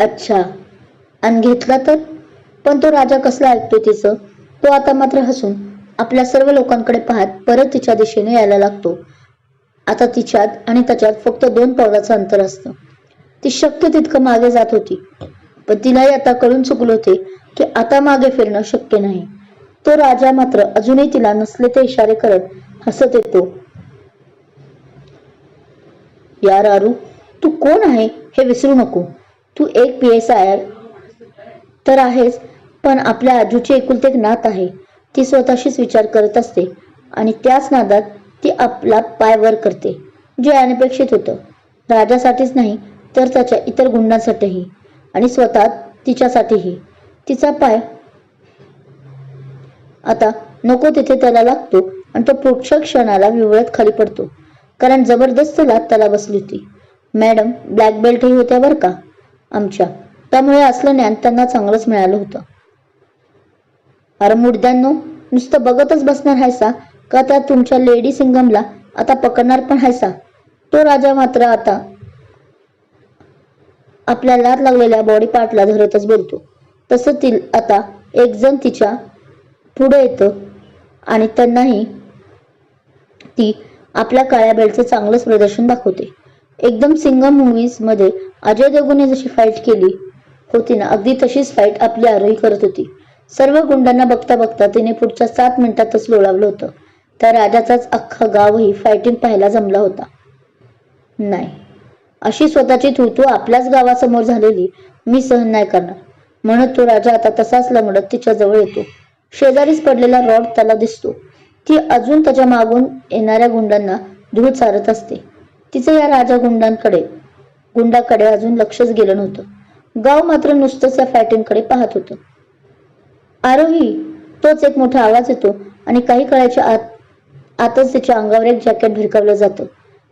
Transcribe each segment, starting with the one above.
अच्छा. आणि घेतला तर? पण तो राजा कसला ऐकतो तिचं? तो आता मात्र हसून आपल्या सर्व लोकांकडे पाहत परत तिच्या दिशेने यायला लागतो. आता तिच्यात आणि त्याच्यात फक्त दोन पावलाचं अंतर असतं. ती शक्य तितकं मागे जात होती. पण तिलाही आता कळून चुकलं होते की आता मागे फिरणं शक्य नाही. तो राजा मात्र अजूनही तिला नसले ते इशारे करत हसत येतो. यार आरू तू कोण आहे? हे विसरू नको. तू एक पी एस आय तर आहेस पण आपल्या आजूची एकुलते एक नात आहे. ती स्वतःशीच विचार करत असते आणि त्याच नादात ती आपला पाय वर करते जे अनपेक्षित होतं. राजासाठीच नाही तर त्याच्या इतर गुणांसाठीही आणि स्वतः तिच्यासाठीही. तिचा पाय आता नको तिथे त्याला लागतो आणि तो पुढच्या क्षणाला विवळत खाली पडतो कारण जबरदस्त लात त्याला बसली होती. मॅडम ब्लॅक बेल्टही होत्या बरं का? आमच्या. त्यामुळे असलं ज्ञान त्यांना चांगलंच मिळालं होतं. अरे मुडद्यांनो नुसतं बघतच बसणार हायसा? का त्या तुमच्या लेडी सिंगमला आता पकडणार पण हायसा? तो राजा मात्र आता आपल्या लात लागलेल्या बॉडी पार्टला धरतच बोलतो. तसं ती आता एक जण तिच्या पुढे येतं आणि त्यांनाही ती आपल्या काळ्या बेलचं चांगलंच प्रदर्शन दाखवते. एकदम सिंगम मूवीजमध्ये अजय देवगुने जशी फाईट केली होती ना अगदी तशीच फाईट आपली आरोही करत होती. सर्व गुंडांना बघता बघता तिने पुढच्या सात मिनिटातच लोळावलं होतं. त्या राजाचाच अख्खा गावही फायटिंग पाहायला जमला होता. नाही. अशी स्वतःची थुतू आपल्याच गावासमोर झालेली मी सहन नाही करणार. म्हणत तो राजा आता तसाच लंगडत तिच्या जवळ येतो. शेजारीच पडलेला रॉड त्याला दिसतो. ती अजून त्याच्या मागून येणाऱ्या गुंडांना धूळ चारत असते. तिचं या राजा गुंडांकडे गुंडाकडे अजून लक्षच गेलं नव्हतं. गाव मात्र नुसतंच या फॅटिंगकडे पाहत होतं. आरोही तोच एक मोठा आवाज येतो आणि काही काळाच्या आत आतच तिच्या अंगावर एक जॅकेट भिरकावलं जातं.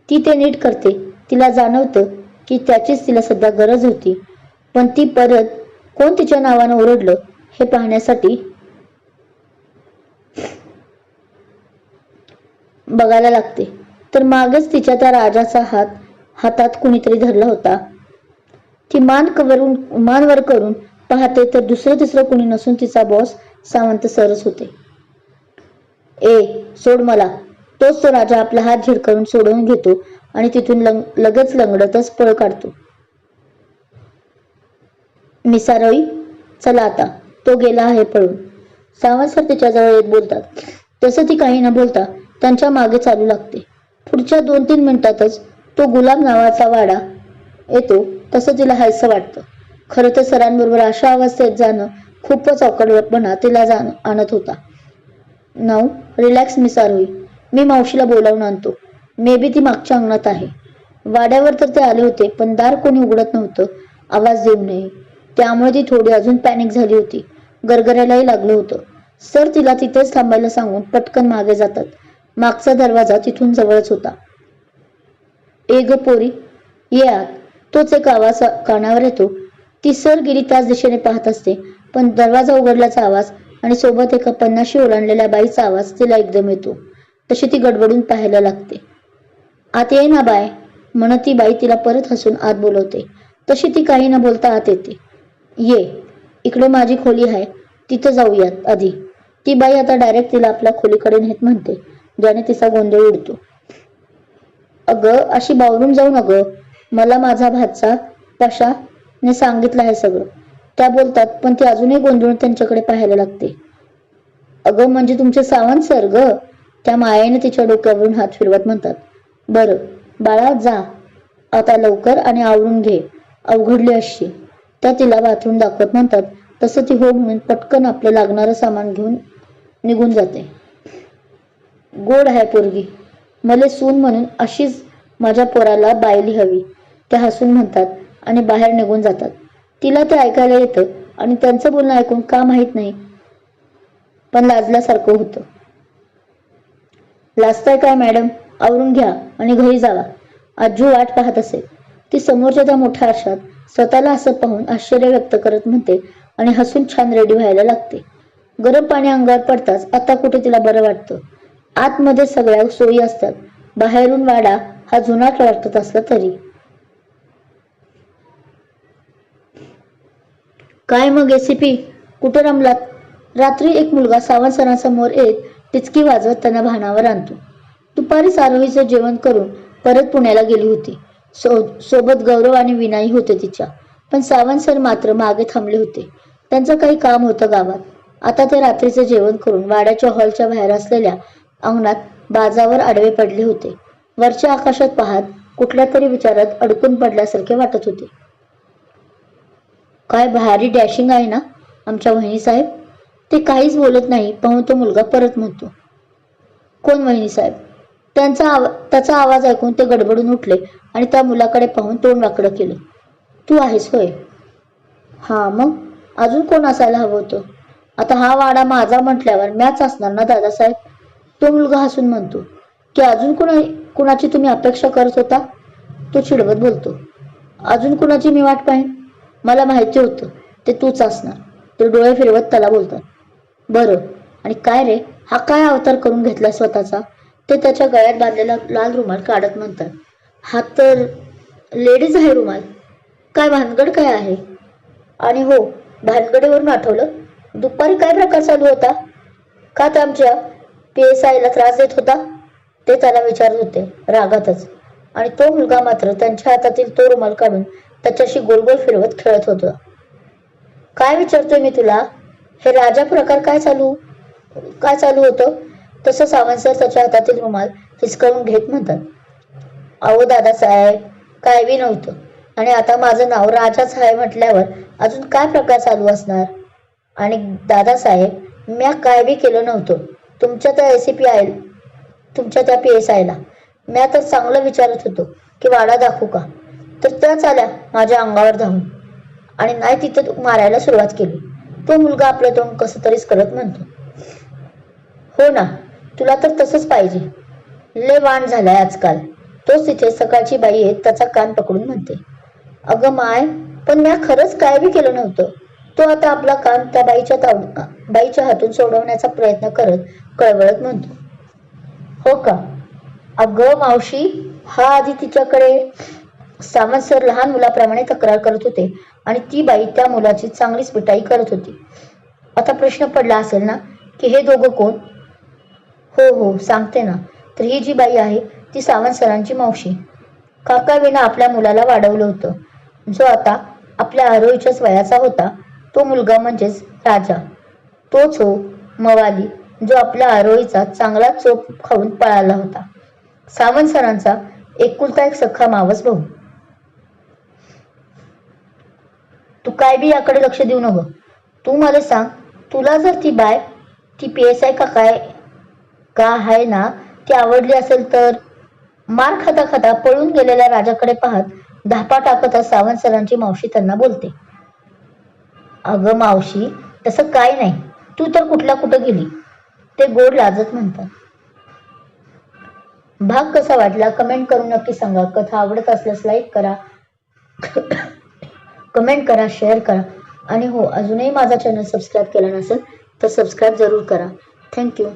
ती ते नीट करते. तिला जाणवतं की त्याचीच तिला सध्या गरज होती. पण ती परत कोण तिच्या नावानं ओरडलं हे पाहण्यासाठी? बघायला लागते. तर मागच तिच्या त्या राजाचा हात हातात कुणीतरी धरला होता. ती मान कवरून मान वर करून पाहते तर दुसरं तिसरं कुणी नसून तिचा बॉस सावंत सरच होते. ए सोड मला. तोच तो राजा आपला हात झिडकावून सोडवून घेतो आणि तिथून लंग, लगेच लंगडतच पळ काढतो. मिसारई चला आता. तो गेला आहे पळून. सावंत सर तिच्याजवळ येत बोलतात. तसं ती काही न बोलता त्यांच्या मागे चालू लागते. पुढच्या दोन तीन मिनिटातच तो गुलाम नावाचा वाडा येतो तसं तिला हायसं वाटतं. खरं तर सरांबरोबर अशा अवस्थेत जाणं खूपच अवकडपणा तिला जाण आणत होता. नाऊ रिलॅक्स मिसार होई मी मावशीला बोलावून आणतो. मे बी ती मागच्या अंगणात आहे. वाड्यावर तर ते आले होते पण दार कोणी उघडत नव्हतं. आवाज देऊ नये. त्यामुळे ती थोडी अजून पॅनिक झाली होती. गरगरायलाही लागलं होतं. सर तिला तिथेच थांबायला सांगून पटकन मागे जातात. मागचा दरवाजा तिथून जवळच होता. ए ग पोरी ये आत तोच एक आवाज कानावर येतो. ती सर गेली त्याच दिशेने पाहत असते. पण दरवाजा उघडल्याचा आवाज आणि सोबत एका पन्नाशी ओलांडलेल्या बाईचा आवाज तिला एकदम येतो. तशी ती गडबडून पाहायला लागते. आत ये ना बाय म्हणत ती बाई तिला परत हसून आत बोलवते. तशी ती काही न बोलता आत येते. ये इकडे माझी खोली आहे. तिथं जाऊयात आधी. ती बाई आता डायरेक्ट तिला आपल्या खोलीकडे नेत म्हणते. ज्याने तिचा गोंधळ उडतो. अगं अशी बावरून जाऊ अगं मला माझा भाचा पशाने सांगितलं आहे सगळं. त्या बोलतात पण ती अजूनही गोंधळून त्यांच्याकडे पाहायला लागते. अगं म्हणजे तुमचे सावंत सर ग? त्या मायेने तिच्या डोक्यावरून हात फिरवत म्हणतात. बरं बाळा जा. आता लवकर आणि आवरून घे. अवघडली अशी. त्या तिला बाथरूम दाखवत म्हणतात तसं ती हो म्हणून पटकन आपलं लागणारं सामान घेऊन निघून जाते. गोड आहे पोरगी. मले सून म्हणून अशीच माझ्या पोराला बायली हवी. त्या हसून म्हणतात आणि बाहेर निघून जातात. तिला ते ऐकायला येतं आणि त्यांचं बोलणं ऐकून का माहीत नाही? पण लाजल्यासारखं होतं. लाजताय काय मॅडम? आवरून घ्या आणि घरी जावा. आजू वाट पाहत असेल ती समोरच्या त्या मोठ्या आरशात स्वतःला असं पाहून आश्चर्य व्यक्त करत म्हणते आणि हसून छान रेडी व्हायला लागते. गरम पाणी अंगावर पडताच आता कुठे तिला बरं वाटतं? आतमध्ये सगळ्या सोयी असतात. बाहेरून वाडा हा जुनाट वाटत असला तरी. काय मग एसीपी कुठं रमलात? रात्री एक मुलगा सावंत सरांसमोर येत टिचकी वाजवत त्यांना भानावर आणतो. दुपारी सारोहीचं जेवण करून परत पुण्याला गेली होती. सो सोबत गौरव आणि विनाई होते तिच्या. पण सावंत सर मात्र मागे थांबले होते. त्यांचं काही काम होतं गावात. आता ते रात्रीचं जेवण करून वाड्याच्या हॉलच्या बाहेर असलेल्या अंगणात बाजावर आडवे पडले होते. वरच्या आकाशात पाहत कुठल्या तरी विचारात अडकून पडल्यासारखे वाटत होते. काय भारी डॅशिंग आहे ना आमच्या वहिनी साहेब? ते काहीच बोलत नाही पाहून तो मुलगा परत म्हणतो. कोण वहिनी साहेब? त्यांचा आवा त्याचा आवाज ऐकून ते गडबडून उठले आणि त्या मुलाकडे पाहून तोंड वाकडं केलं. तू आहेस होय. हा मग? अजून कोण असायला हवं होतं? आता हा वाडा माझा म्हटल्यावर मॅच असणार ना दादासाहेब? तो मुलगा हसून म्हणतो की अजून कुणा कुणाची तुम्ही अपेक्षा करत होता? तो चिडवत बोलतो अजून कुणाची मी वाट पाहीन? मला माहिती होतं ते तूच असणार. ते डोळे फिरवत त्याला बोलतात बरं आणि काय रे? हा काय अवतार करून घेतला स्वतःचा? ते त्याच्या गळ्यात बांधलेला लाल रुमाल काढत म्हणतात हा तर लेडीज आहे रुमाल. काय भानगड काय आहे? आणि हो भानगडीवरून आठवलं दुपारी काय प्रकार चालू होता? का त्या आमच्या पी एस आयला त्रास देत होता ते त्याला विचारत होते रागातच. आणि तो मुलगा मात्र त्यांच्या हातातील तो रुमाल काढून त्याच्याशी गोलगोल फिरवत खेळत होता. काय विचारतोय मी तुला? हे राजा प्रकार काय चालू काय चालू होतं? तसं सावंत सर त्याच्या हातातील रुमाल हिसकावून घेत म्हणतात. अहो दादासाहेब काय बी नव्हतं. आणि आता माझं नाव राजाच आहे म्हटल्यावर अजून काय प्रकार चालू असणार? आणि दादासाहेब म्या काय बी केलं नव्हतं. तुमच्या त्या एस सी पी आय तुमच्या त्या पी एस आयला मी आता चांगलं विचारत होतो की वाडा दाखवू का? तर त्याच आल्या माझ्या अंगावर धावून. आणि नाही तिथं मारायला सुरुवात केली. तो मुलगा आपलं तोंड कसं तरीच करत म्हणतो हो ना तुला तर तसंच पाहिजे. ले वाण झालाय आजकाल. तोच तिथे सकाळची बाई येत त्याचा कान पकडून म्हणते अगं माय पण म्या खरंच काय बी केलं नव्हतं. तो आता आपला कान त्या बाईच्या बाईच्या हातून सोडवण्याचा प्रयत्न करत कळवळत म्हणतो हो का? अगं मावशी हा आधी तिच्याकडे सावंत सर लहान मुलाप्रमाणे तक्रार करत होते आणि ती बाई त्या मुलाची चांगलीच पिटाई करत होती. आता प्रश्न पडला असेल ना की हे दोघं कोण? हो हो सांगते ना. तर ही जी बाई आहे ती सावंत सरांची मावशी. काका विना आपल्या मुलाला वाढवलं होतं. जो आता आपल्या आरोहीच्याच वयाचा होता तो मुलगा म्हणजेच राजा. तोच हो मवाली. जो आपल्या आरोहीचा चांगला चोप खाऊन पळाला होता. सावंत सरांचा एकुलता एक सख्खा मावस भाऊ. तू काय बी याकडे लक्ष देऊ नको. तू मला सांग तुला जर ती बाय ती पी एस आय का काय का आहे ना ती आवडली असेल तर? मार खाता खाता पळून गेलेल्या राजाकडे पाहत धापा टाकत सावंत सरांची मावशी त्यांना बोलते. अगं मावशी तसं काय नाही. तू तर कुठल्या कुठं गेली. ते गोड लाजत म्हणतात. भाग कसा वाटला कमेंट करून नक्की सांगा. कथा आवडत असल्यास लाईक करा. कमेंट करा शेअर करा. आणि हो अजूनही माझा चॅनल सबस्क्राईब केला नसेल तर सबस्क्राईब जरूर करा. थँक्यू